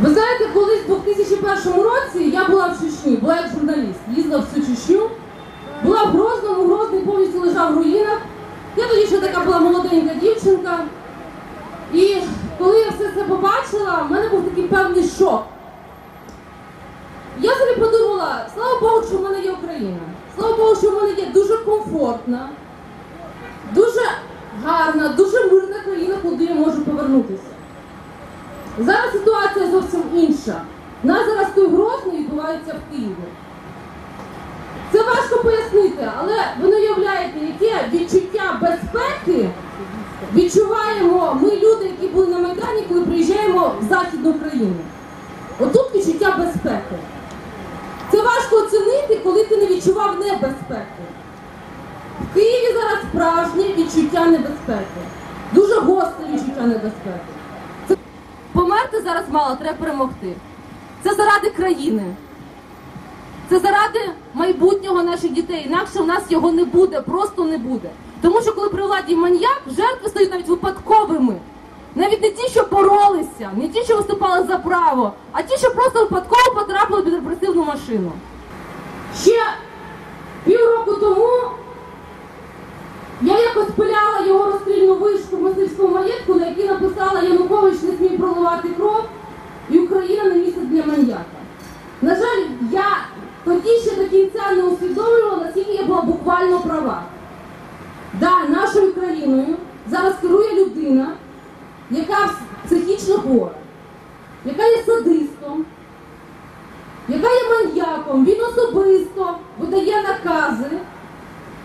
Ви знаєте, колись в 2001 році я була в Чечні, була як журналіст, їздила в всю Чечню, була в Грозному, Грозний повністю лежав в руїнах. Я тоді ще така була молоденька дівчинка. І коли я все це побачила, в мене був такий певний шок. Я собі подумала, слава Богу, що в мене є Україна. Слава Богу, що в мене є дуже комфортна, дуже гарна, дуже мирна країна, куди я можу повернутися. Зараз ситуація зовсім інша. У нас зараз той Грозний відбувається в Києві. Це важко пояснити, але ви не уявляєте, яке відчуття безпеки відчуваємо ми, люди, які були на Майдані, коли приїжджаємо в Західну Україну. Отут відчуття безпеки. Це важко оцінити, коли ти не відчував небезпеки. В Києві зараз справжнє відчуття небезпеки. Дуже гостре відчуття небезпеки. Померти зараз мало, треба перемогти. Це заради країни. Це заради майбутнього наших дітей. Інакше у нас його не буде, просто не буде. Тому що коли при владі маньяк, жертви стають навіть випадковими. Навіть не ті, що боролися, не ті, що виступали за право, а ті, що просто випадково потрапили під репресивну машину. Ще півроку тому я якось пиляла його розстрільну вишку в мисливському маєтку, на якій написала Янукович не смій проливати кров і Україна не місце для маньяка. На жаль, я тоді ще до кінця не усвідомлювала, наскільки я буквально права. Да, нашою країною зараз керує людина, яка психічно хвора, яка є садистом, яка є маньяком, він особисто видає накази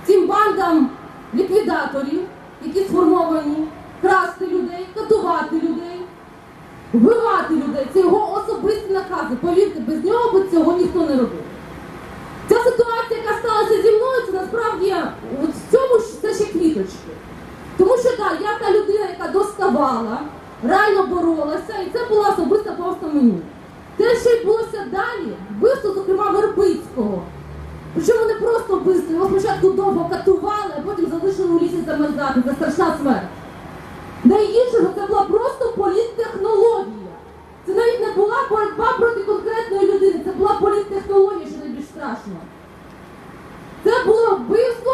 цим бандам ліквідаторів, які сформовані, красти людей, катувати людей, вбивати людей. Це його особисті накази. Повірте, без нього би цього ніхто не робив. Ця ситуація, яка сталася зі мною, це насправді от в цьому ж це ще квіточки. Тому що так, я та людина, яка доставала, реально боролася, і це була особиста просто мені. Те, що відбулося далі, вбивство, зокрема, Вербицького. Причому не просто вбивство, його спочатку довго катували, а потім залишили у лісі замерзати. Це страшна смерть. Найгірше, це була просто політтехнологія. Це навіть не була боротьба проти конкретної людини, це була політтехнологія, що найбільш страшно. Це було вбивство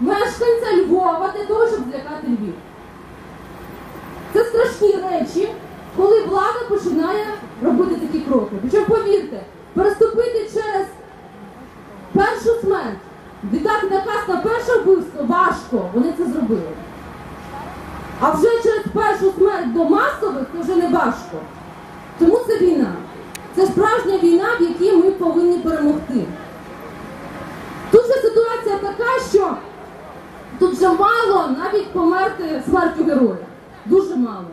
мешканця Львова для того, щоб злякати Львів. Це страшні речі, коли влада починає робити такі кроки. Причому повірте, переступити через першу смерть, віддати наказ на перше вбивство важко, вони це зробили. А вже через першу смерть до масових це вже не важко. Тому це війна. Це справжня війна, в якій ми повинні перемогти. Тут же ситуація така, що тут вже мало навіть померти смертю героя. Дуже мало.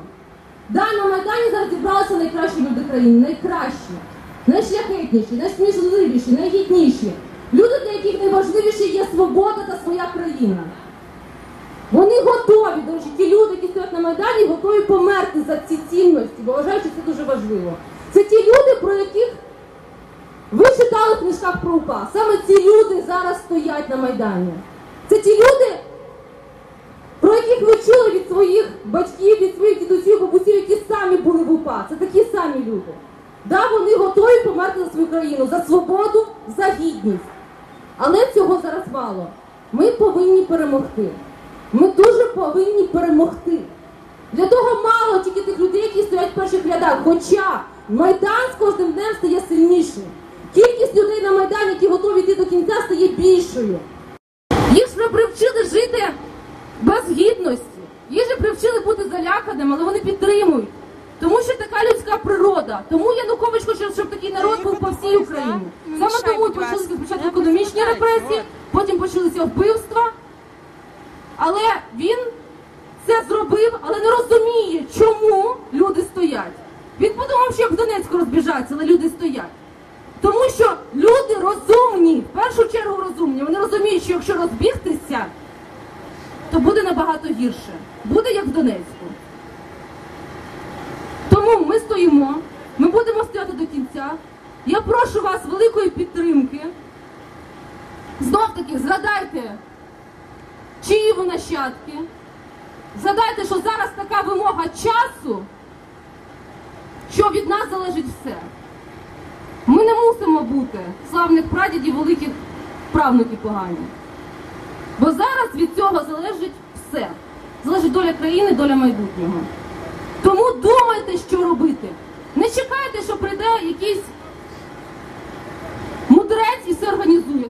Да, на Майдані зараз зібралися найкращі люди країни, найкращі, найшляхетніші, найсмішливіші, найгідніші. Люди, для яких найважливіше є свобода та своя країна. Вони готові, речі, ті люди, які стоять на Майдані, готові померти за ці цінності, бо вважають, що це дуже важливо. Це ті люди, про яких ви читали в книжках про УПА. Саме ці люди зараз стоять на Майдані. Це ті люди, про яких ви чули своїх батьків, від своїх дідусів, бабусів, які самі були в УПА. Це такі самі люди. Да, вони готові померти за свою країну, за свободу, за гідність. Але цього зараз мало. Ми повинні перемогти. Ми дуже повинні перемогти. Для того мало тільки тих людей, які стоять в перших рядах. Хоча Майдан з кожним днем стає сильнішим. Кількість людей на Майдані, які готові йти до кінця, стає більшою. Їх ж ми привчили жити без гідності. Їх же привчили бути заляканими, але вони підтримують. Тому що така людська природа. Тому Янукович хоче, щоб такий народ був по всій Україні. Саме тому почалися спочатку економічні репресії, потім почалися вбивства. Але він це зробив, але не розуміє, чому люди стоять. Він подумав, що як в Донецьку розбіжаться, але люди стоять. Тому що люди розумні, в першу чергу розумні. Вони розуміють, що якщо розбігтися, то буде набагато гірше. Буде як в Донецьку. Тому ми стоїмо, ми будемо стояти до кінця. Я прошу вас великої підтримки. Знов таки, згадайте, чиї ви нащадки. Згадайте, що зараз така вимога часу, що від нас залежить все. Ми не мусимо бути славних прадідів, великих правнуків погані. Бо зараз від цього залежить все. Залежить доля країни, доля майбутнього. Тому думайте, що робити. Не чекайте, що прийде якийсь мудрець і все організує.